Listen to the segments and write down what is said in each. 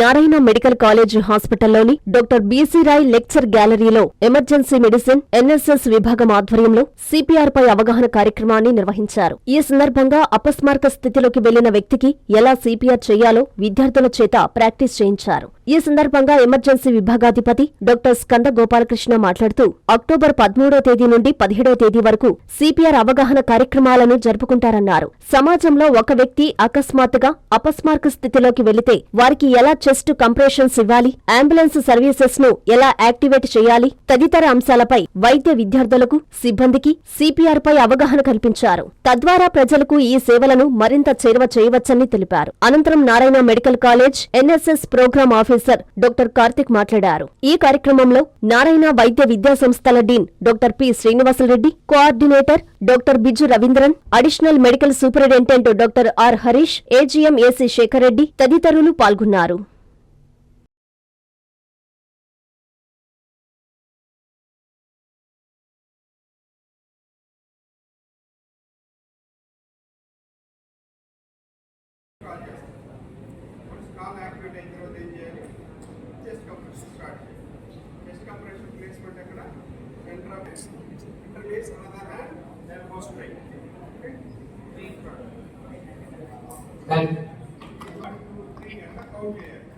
Narayana medical college హాస్పిటల్లోని doctor BC Roy lecture గ్యాలరీలో emergency medicine NSS విభాగం ఆధ్వర్యంలో సిపిఆర్ పై అవగాహన కార్యక్రమాన్ని నిర్వహించారు. ఈ సందర్భంగా అపస్మారక స్థితిలోకి వెళ్ళిన వ్యక్తికి ఎలా సిపిఆర్ చేయాలో విద్యార్థుల చేత ప్రాక్టీస్ చేయించారు. ఈ సందర్భంగా ఎమర్జెన్సీ విభాగాధిపతి డాక్టర్ స్కంద గోపాలకృష్ణ మాట్లాడుతూ అక్టోబర్ పదమూడో తేదీ నుండి పదిహేడో తేదీ వరకు సిపిఆర్ అవగాహన కార్యక్రమాలను జరుపుకుంటారన్నారు. సమాజంలో ఒక వ్యక్తి అకస్మాత్తుగా అపస్మారక స్థితిలోకి వెళితే వారికి ఎలా చెస్ట్ కంప్రెషన్స్ ఇవ్వాలి? అంబులెన్స్ సర్వీసెస్ను ఎలా యాక్టివేట్ చేయాలి? తదితర అంశాలపై వైద్య విద్యార్థులకు సిబ్బందికి సిపిఆర్ పై అవగాహన కల్పించారు. తద్వారా ప్రజలకు ఈ సేవలను మరింత చేరువ చేయవచ్చని తెలిపారు. అనంతరం Narayana medical college NSS program officer doctor Karthik మాట్లాడారు. ఈ కార్యక్రమంలో నారాయణ వైద్య విద్యా సంస్థల dean doctor P Srinivasa Reddy coordinator doctor Biju Ravindran additional medical superintendent doctor R Harish AGM AC Sekhar Reddy తదితరులు పాల్గొన్నారు వన్స్ కాల్ యాక్టివేట్ అయిన తర్వాత ఏం చేయాలి చెస్ట్ కంప్రెషన్ స్టార్ట్ చేయాలి చెస్ట్ కంప్రెషన్ ప్లేస్మెంట్ ఎక్కడ? Centre of interface another hand then go straight okay three thank three కనుక count చేయాలి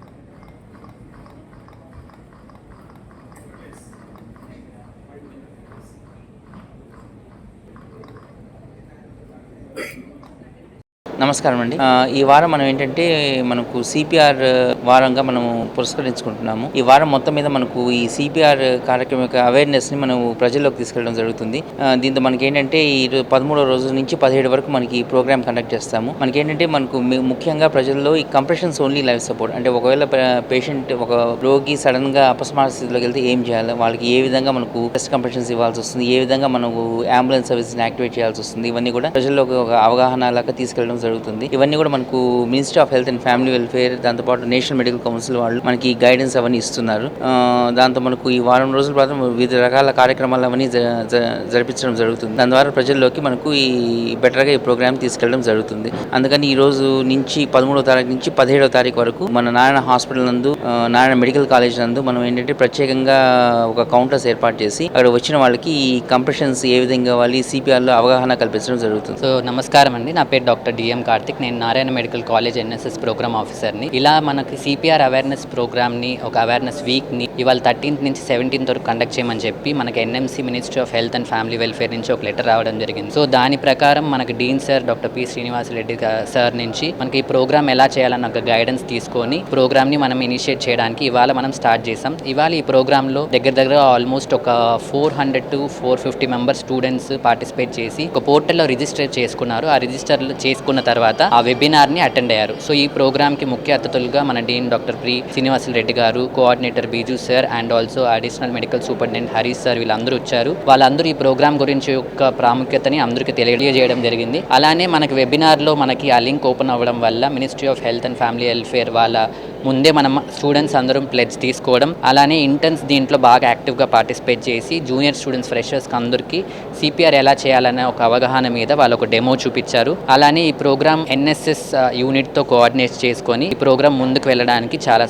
ఇంటర్ఫేస్ నమస్కారం అండి. ఈ వారం మనం ఏంటంటే మనకు సిపిఆర్ వారంగా మనము పురస్కరించుకుంటున్నాము. ఈ వారం మొత్తం మీద మనకు ఈ సిపిఆర్ కార్యక్రమం యొక్క అవేర్నెస్ని మనం ప్రజల్లోకి తీసుకెళ్ళడం జరుగుతుంది. దీంతో మనకి ఏంటంటే ఈ పదమూడో రోజు నుంచి పదిహేడు వరకు మనకి ఈ ప్రోగ్రామ్ కండక్ట్ చేస్తాము. మనకి ఏంటంటే మనకు ముఖ్యంగా ప్రజల్లో ఈ కంప్రెషన్స్ ఓన్లీ లైఫ్ సపోర్ట్ అంటే ఒకవేళ పేషెంట్ ఒక రోగి సడన్గా అపస్మార స్థితిలోకి వెళ్తే ఏం చేయాలి? వాళ్ళకి ఏ విధంగా మనకు టెస్ట్ కంప్రెషన్స్ ఇవ్వాల్సి వస్తుంది? ఏ విధంగా మనకు అంబులెన్స్ సర్వీస్ యాక్టివేట్ చేయాల్సి వస్తుంది? ఇవన్నీ కూడా ప్రజల్లోకి ఒక అవగాహన లాగా తీసుకెళ్ళడం జరుగుతుంది. ఇవన్నీ కూడా మనకు ministry of health and family welfare దాంతోపాటు నేషనల్ మెడికల్ కౌన్సిల్ వాళ్ళు మనకి గైడెన్స్ అవన్నీ ఇస్తున్నారు. దాంతో మనకు ఈ వారం రోజుల పాటు వివిధ రకాల కార్యక్రమాలు అవన్నీ జ- జ- జరిపించడం జరుగుతుంది. దాని ద్వారా ప్రజల్లోకి మనకు ఈ బెటర్గా ఈ ప్రోగ్రామ్ తీసుకెళ్ళడం జరుగుతుంది. అందుకని ఈ రోజు నుంచి పదమూడవ తారీఖు నుంచి పదిహేడవ తారీఖు వరకు మన నారాయణ హాస్పిటల్ నందు నారాయణ మెడికల్ కాలేజ్ నందు మనం ఏంటంటే ప్రత్యేకంగా ఒక కౌంటర్స్ ఏర్పాటు చేసి అక్కడ వచ్చిన వాళ్ళకి ఈ కంప్రెషన్స్ ఏ విధంగా ఇవ్వాలి సిపిఆర్లో అవగాహన కల్పించడం జరుగుతుంది. సో నమస్కారం అండి. నా పేరు డాక్టర్ డిఎం కార్తిక్ నేను Narayana medical college NSS program ఆఫీసర్ని. ఇలా మనకి సిపిఆర్ అవేర్నెస్ ప్రోగ్రామ్ని ఒక అవేర్నెస్ వీక్ని ఇవాళ థర్టీన్త్ నుంచి సెవెంటీన్త్ వరకు కండక్ట్ చేయమని చెప్పి మనకి NMC ministry of health and family welfare నుంచి ఒక లెటర్ రావడం జరిగింది. సో దాని ప్రకారం మనకి dean sir doctor P Srinivasa Reddy Reddy sir నుంచి మనకి ఈ ప్రోగ్రామ్ ఎలా చేయాలన్న ఒక గైడెన్స్ తీసుకొని ప్రోగ్రామ్ని మనం ఇనిషియేట్ చేయడానికి ఇవాళ మనం స్టార్ట్ చేసాం ఇవాళ ఈ ప్రోగ్రాంలో దగ్గర దగ్గర ఆల్మోస్ట్ ఒక four hundred to four fifty members students participate చేసి ఒక పోర్టల్లో రిజిస్టర్ చేసుకున్నారు. ఆ రిజిస్టర్ చేసుకున్న తర్వాత ఆ వెబినార్ని అటెండ్ అయ్యారు. సో ఈ ప్రోగ్రామ్కి ముఖ్య అతిథులుగా మన డీన్ డాక్టర్ ప్రి శ్రీనివాసులు రెడ్డి గారు coordinator Biju sir and also additional medical superintendent Harish sir వీళ్ళందరూ వచ్చారు. వాళ్ళందరూ ఈ ప్రోగ్రామ్ గురించి యొక్క ప్రాముఖ్యతని అందరికీ తెలియజేయడం జరిగింది. అలానే మనకి వెబినార్లో మనకి ఆ లింక్ ఓపెన్ అవ్వడం వల్ల ministry of health and family welfare వాళ్ళ ముందే మనం స్టూడెంట్స్ అందరం ప్లెడ్జ్ తీసుకోవడం అలానే ఇంటర్న్స్ దీంట్లో బాగా యాక్టివ్గా పార్టిసిపేట్ చేసి జూనియర్ స్టూడెంట్స్ ఫ్రెషర్స్కి అందరికీ సిపిఆర్ ఎలా చేయాలనే ఒక అవగాహన మీద వాళ్ళు ఒక డెమో చూపించారు. అలానే ఈ ప్రోగ్రామ్ ఎన్ఎస్ఎస్ యూనిట్తో కోఆర్డినేట్ చేసుకొని ఈ ప్రోగ్రామ్ ముందుకు వెళ్ళడానికి చాలా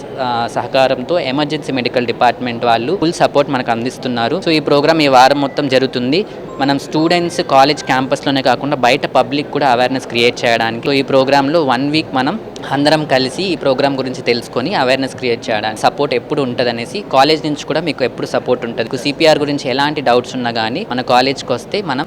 సహకారంతో ఎమర్జెన్సీ మెడికల్ డిపార్ట్మెంట్ వాళ్ళు ఫుల్ సపోర్ట్ మనకు అందిస్తున్నారు. సో ఈ ప్రోగ్రామ్ ఈ వారం మొత్తం జరుగుతుంది. మనం స్టూడెంట్స్ కాలేజ్ క్యాంపస్లోనే కాకుండా బయట పబ్లిక్ కూడా అవేర్నెస్ క్రియేట్ చేయడానికి. ఈ ప్రోగ్రాంలో వన్ వీక్ మనం అందరం కలిసి ఈ ప్రోగ్రామ్ గురించి తెలుసుకొని అవేర్నెస్ క్రియేట్ చేయడానికి సపోర్ట్ ఎప్పుడు ఉంటుంది అనేసి కాలేజ్ నుంచి కూడా మీకు ఎప్పుడు సపోర్ట్ ఉంటుంది. సిపిఆర్ గురించి ఎలాంటి డౌట్స్ ఉన్నా కానీ మన కాలేజ్కి వస్తే మనం